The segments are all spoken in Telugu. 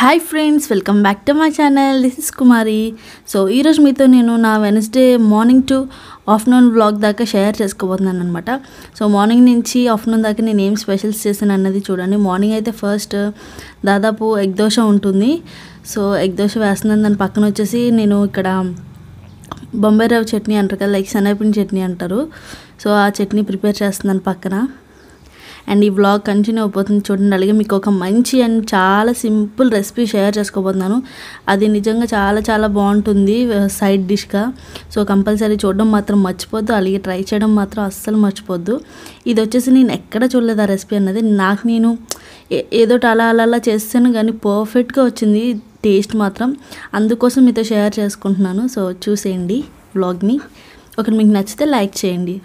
Hi friends welcome back to my channel this is Kumari so ఈరోజు మీతో నేను నా Wednesday morning to afternoon blog దాకా షేర్ చేసుకోబోతున్నాను అనమాట సో మార్నింగ్ నుంచి ఆఫ్టర్నూన్ దాకా నేను ఏం స్పెషల్స్ చేశాను అన్నది చూడండి. మార్నింగ్ అయితే ఫస్ట్ దాదాపు ఎగ్ దోశ ఉంటుంది. సో ఎగ్ దోశ వేస్తున్నాను. దాని పక్కన వచ్చేసి నేను ఇక్కడ బొంబాయి రవ్వ చట్నీ అంటారు కదా లైక్ శనగపిండి చట్నీ అంటారు. సో ఆ చట్నీ ప్రిపేర్ చేస్తున్నాను పక్కన. అండ్ ఈ వ్లాగ్ కంటిన్యూ అయిపోతుంది చూడండి. అలాగే మీకు ఒక మంచి అండ్ చాలా సింపుల్ రెసిపీ షేర్ చేసుకోబోతున్నాను. అది నిజంగా చాలా చాలా బాగుంటుంది సైడ్ డిష్గా సో కంపల్సరీ చూడడం మాత్రం మర్చిపోద్దు. అలాగే ట్రై చేయడం మాత్రం అస్సలు మర్చిపోద్దు. ఇది వచ్చేసి నేను ఎక్కడ చూడలేదు ఆ రెసిపీ అన్నది. నాకు నేను ఏ- ఏదో అలా అలా అలా చేస్తాను కానీ పర్ఫెక్ట్గా వచ్చింది టేస్ట్ మాత్రం. అందుకోసం మీతో షేర్ చేసుకుంటున్నాను. సో చూసేయండి వ్లాగ్ని ఒకటి మీకు నచ్చితే లైక్ చేయండి.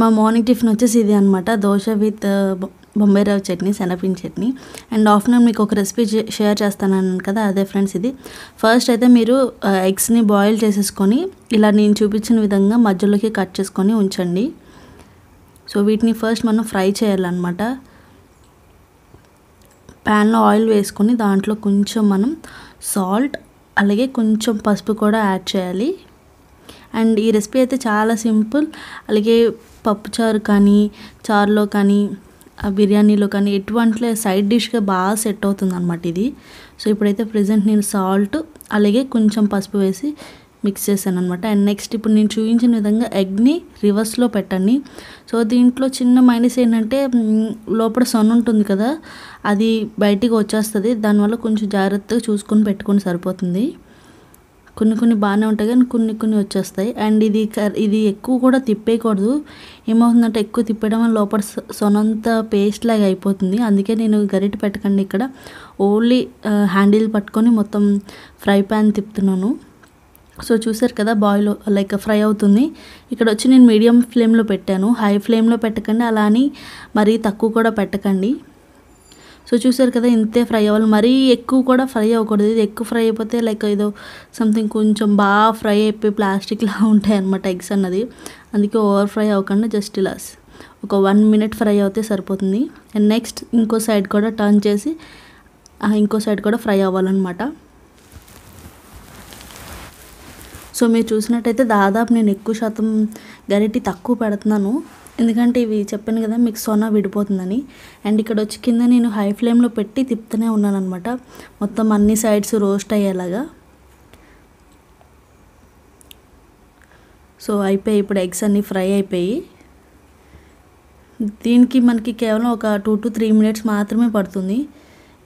అండ్ మా మార్నింగ్ టిఫిన్ వచ్చేసి ఇది అనమాట దోశ విత్ uh, బొంబాయి రవ్వ చట్నీ శనగపిండి చట్నీ. అండ్ ఆఫ్టర్నూన్ మీకు ఒక రెసిపీ షేర్ చేస్తాను కదా అదే ఫ్రెండ్స్ ఇది. ఫస్ట్ అయితే మీరు uh, ఎగ్స్ని బాయిల్ చేసేసుకొని ఇలా నేను చూపించిన విధంగా మధ్యలోకి కట్ చేసుకొని ఉంచండి. సో వీటిని ఫస్ట్ మనం ఫ్రై చేయాలన్నమాట. ప్యాన్లో ఆయిల్ వేసుకొని దాంట్లో కొంచెం మనం సాల్ట్ అలాగే కొంచెం పసుపు కూడా యాడ్ చేయాలి. అండ్ ఈ రెసిపీ అయితే చాలా సింపుల్. అలాగే పప్పుచారు కానీ చారులో కానీ బిర్యానీలో కానీ ఎటువంటి సైడ్ డిష్గా బాగా సెట్ అవుతుంది అనమాట ఇది. సో ఇప్పుడైతే ప్రజెంట్ నేను సాల్ట్ అలాగే కొంచెం పసుపు వేసి మిక్స్ చేశాను అనమాట అండ్ నెక్స్ట్ ఇప్పుడు నేను చూపించిన విధంగా ఎగ్ని రివర్స్లో పెట్టండి. సో దీంట్లో చిన్న మైనస్ ఏంటంటే లోపల సన్ ఉంటుంది కదా అది బయటికి వచ్చేస్తుంది. దానివల్ల కొంచెం జాగ్రత్తగా చూసుకొని పెట్టుకొని సరిపోతుంది. కొన్ని కొన్ని బాగానే ఉంటాయి కానీ కొన్ని కొన్ని వచ్చేస్తాయి. అండ్ ఇది ఇది ఎక్కువ కూడా తిప్పేయకూడదు. ఏమవుతుందంటే ఎక్కువ తిప్పడం వల్ల లోపల సొనంత పేస్ట్ లాగా అయిపోతుంది. అందుకే నేను గరిటె పెట్టకండి ఇక్కడ. ఓన్లీ హ్యాండిల్ పట్టుకొని మొత్తం ఫ్రై ప్యాన్ తిప్పుతున్నాను. సో చూసారు కదా బాయిల్ లైక్ ఫ్రై అవుతుంది. ఇక్కడ వచ్చి నేను మీడియం ఫ్లేమ్లో పెట్టాను. హై ఫ్లేమ్లో పెట్టకండి. అలా అని మరీ తక్కువ కూడా పెట్టకండి. సో చూసారు కదా ఇంతే ఫ్రై అవ్వాలి. మరీ ఎక్కువ కూడా ఫ్రై అవ్వకూడదు. ఇది ఎక్కువ ఫ్రై అయిపోతే లైక్ ఏదో సంథింగ్ కొంచెం బాగా ఫ్రై అయిపోయి ప్లాస్టిక్లా ఉంటాయి అనమాట ఎగ్స్ అన్నది. అందుకే ఓవర్ ఫ్రై అవ్వకుండా జస్ట్ ఇలా ఒక వన్ మినిట్ ఫ్రై అవుతే సరిపోతుంది. అండ్ నెక్స్ట్ ఇంకో సైడ్ కూడా టర్న్ చేసి ఇంకో సైడ్ కూడా ఫ్రై అవ్వాలన్నమాట. సో మీరు చూసినట్టయితే దాదాపు నేను ఎక్కువ శాతం గరిటి తక్కువ పెడుతున్నాను. ఎందుకంటే ఇవి చెప్పాను కదా మీకు సొన విడిపోతుందని. అండ్ ఇక్కడ వచ్చి కింద నేను హై ఫ్లేమ్లో పెట్టి తిప్పుతూనే ఉన్నాను అనమాట మొత్తం అన్ని సైడ్స్ రోస్ట్ అయ్యేలాగా. సో అయిపోయి ఇప్పుడు ఎగ్స్ అన్నీ ఫ్రై అయిపోయి దీనికి మనకి కేవలం ఒక టూ టు త్రీ మినిట్స్ మాత్రమే పడుతుంది.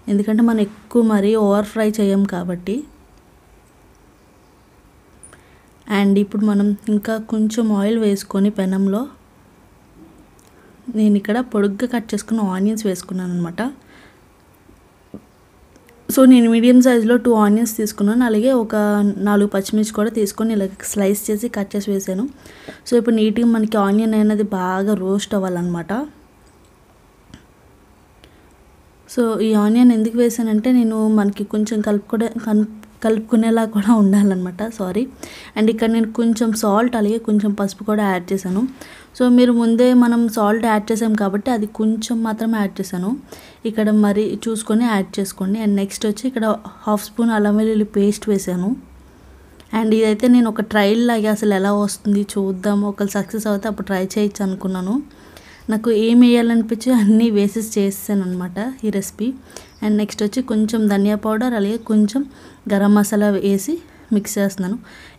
ఎందుకంటే మనం ఎక్కువ మరీ ఓవర్ ఫ్రై చేయం కాబట్టి. అండ్ ఇప్పుడు మనం ఇంకా కొంచెం ఆయిల్ వేసుకొని పెనంలో నేను ఇక్కడ పొడుగ్గా కట్ చేసుకున్న ఆనియన్స్ వేసుకున్నాను అనమాట సో నేను మీడియం సైజులో టూ ఆనియన్స్ తీసుకున్నాను. అలాగే ఒక నాలుగు పచ్చిమిర్చి కూడా తీసుకొని ఇలా స్లైస్ చేసి కట్ చేసి వేసాను. సో ఇప్పుడు నీట్గా మనకి ఆనియన్ అనేది బాగా రోస్ట్ అవ్వాలన్నమాట. సో ఈ ఆనియన్ ఎందుకు వేసానంటే నేను మనకి కొంచెం కలుపుకునే కన్- కలుపుకునేలా కూడా ఉండాలన్నమాట సారీ అండ్ ఇక్కడ నేను కొంచెం సాల్ట్ అలాగే కొంచెం పసుపు కూడా యాడ్ చేశాను. సో మీరు ముందే మనం సాల్ట్ యాడ్ చేసాం కాబట్టి అది కొంచెం మాత్రమే యాడ్ చేశాను. ఇక్కడ మరి చూసుకొని యాడ్ చేసుకోండి. అండ్ నెక్స్ట్ వచ్చి ఇక్కడ హాఫ్ స్పూన్ అల్లం వెల్లుల్లి పేస్ట్ వేసాను. అండ్ ఇదైతే నేను ఒక ట్రయల్ లాగా అసలు ఎలా వస్తుంది చూద్దాం. ఒకళ్ళు సక్సెస్ అవుతే అప్పుడు ట్రై చేయొచ్చు అనుకున్నాను. నాకు ఏం వేయాలనిపించి అన్నీ వేసేసి చేసాను అనమాట ఈ రెసిపీ అండ్ నెక్స్ట్ వచ్చి కొంచెం ధనియా పౌడర్ అలాగే కొంచెం గరం మసాలా వేసి మిక్స్ చేస్తున్నాను.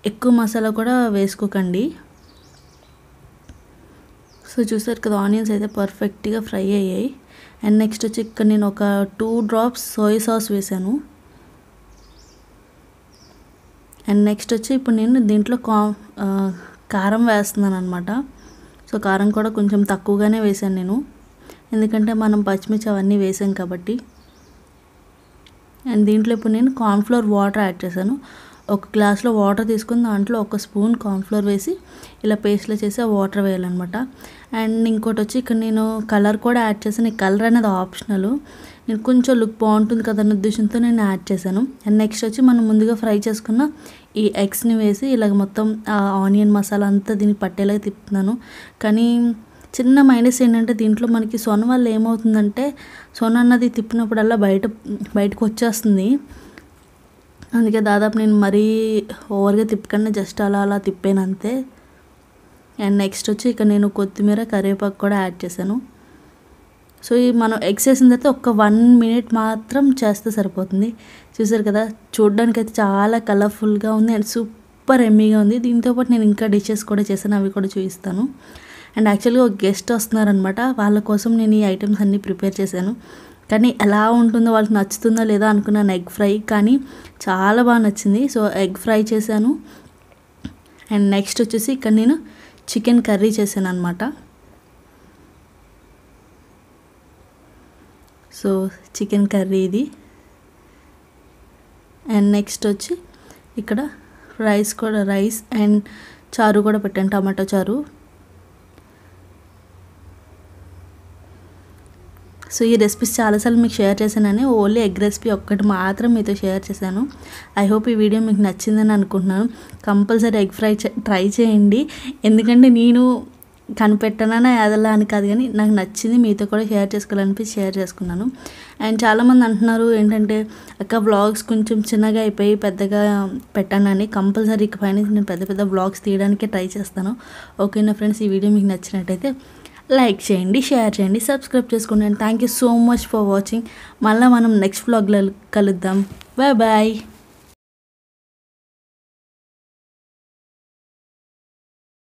ఎక్కువ మసాలా కూడా వేసుకోకండి. సో చూసారు కదా ఆనియన్స్ అయితే పర్ఫెక్ట్గా ఫ్రై అయ్యాయి. అండ్ నెక్స్ట్ వచ్చి ఇక్కడ నేను ఒక టూ డ్రాప్స్ సోయా సాస్ వేసాను. అండ్ నెక్స్ట్ వచ్చి ఇప్పుడు నేను దీంట్లో కా కారం వేస్తున్నాను అనమాట సో కారం కూడా కొంచెం తక్కువగానే వేసాను నేను. ఎందుకంటే మనం పచ్చిమిర్చి అవన్నీ వేసాం కాబట్టి. అండ్ దీంట్లో ఇప్పుడు నేను కార్న్ఫ్లోర్ వాటర్ యాడ్ చేశాను. ఒక గ్లాస్లో వాటర్ తీసుకుని దాంట్లో ఒక స్పూన్ కార్న్ఫ్లోర్ వేసి ఇలా పేస్ట్లో చేసి ఆ వాటర్ వేయాలన్నమాట. అండ్ ఇంకోటి వచ్చి ఇక్కడ నేను కలర్ కూడా యాడ్ చేశాను. ఈ కలర్ అనేది ఆప్షనల్. నేను కొంచెం లుక్ బాగుంటుంది కదా ఉద్దేశంతో నేను యాడ్ చేశాను. అండ్ నెక్స్ట్ వచ్చి మనం ముందుగా ఫ్రై చేసుకున్న ఈ ఎగ్స్ని వేసి ఇలాగ మొత్తం ఆ ఆనియన్ మసాలా అంతా దీనికి పట్టేలాగా తిప్పుతున్నాను. కానీ చిన్న మైనస్ ఏంటంటే దీంట్లో మనకి సొన వల్ల ఏమవుతుందంటే సొన అన్నది తిప్పినప్పుడల్లా బయట బయటకు వచ్చేస్తుంది. అందుకే దాదాపు నేను మరీ ఓవర్గా తిప్పకుండా జస్ట్ అలా అలా తిప్పాను అంతే. అండ్ నెక్స్ట్ వచ్చి ఇక నేను కొత్తిమీర కరివేపాకు కూడా యాడ్ చేశాను. సో ఈ మనం ఎగ్స్ వేసిన తర్వాత ఒక వన్ మినిట్ మాత్రం చేస్తే సరిపోతుంది. చూసారు కదా చూడడానికి అయితే చాలా కలర్ఫుల్గా ఉంది అండ్ సూపర్ ఎమ్మీగా ఉంది. దీంతోపాటు నేను ఇంకా డిషెస్ కూడా చేశాను అవి కూడా చూపిస్తాను. అండ్ యాక్చువల్గా ఒక గెస్ట్ వస్తున్నారనమాట. వాళ్ళ కోసం నేను ఈ ఐటమ్స్ అన్నీ ప్రిపేర్ చేశాను. కానీ ఎలా ఉంటుందో వాళ్ళకి నచ్చుతుందో లేదో అనుకున్నాను ఎగ్ ఫ్రై కానీ చాలా బాగా నచ్చింది. సో ఎగ్ ఫ్రై చేశాను. అండ్ నెక్స్ట్ వచ్చేసి ఇక్కడ నేను చికెన్ కర్రీ చేశాను అనమాట సో చికెన్ కర్రీ ఇది. అండ్ నెక్స్ట్ వచ్చి ఇక్కడ రైస్ కూడా రైస్ అండ్ చారు కూడా పెట్టాను టమాటో చారు. సో ఈ రెసిపీస్ చాలాసార్లు మీకు షేర్ చేశానని ఓన్లీ ఎగ్ రెసిపీ ఒక్కటి మాత్రం మీతో షేర్ చేశాను. ఐ హోప్ ఈ వీడియో మీకు నచ్చిందని అనుకుంటున్నాను. కంపల్సరీ ఎగ్ ఫ్రై ట్రై చేయండి. ఎందుకంటే నేను కనిపెట్టనా అదలా అని కాదు కానీ నాకు నచ్చింది మీతో కూడా షేర్ చేసుకోవాలనిపించి షేర్ చేసుకున్నాను. అండ్ చాలామంది అంటున్నారు ఏంటంటే అక్క వ్లాగ్స్ కొంచెం చిన్నగా అయిపోయి పెద్దగా పెట్టానని కంపల్సరీ ఇకపై నేను పెద్ద పెద్ద వ్లాగ్స్ తీయడానికే ట్రై చేస్తాను. ఓకేనా ఫ్రెండ్స్ ఈ వీడియో మీకు నచ్చినట్టయితే లైక్ చేయండి షేర్ చేయండి సబ్స్క్రైబ్ చేసుకోండి. Thank you so much for watching. మళ్ళీ మనం నెక్స్ట్ వ్లాగ్లో కలుద్దాం. Bye bye.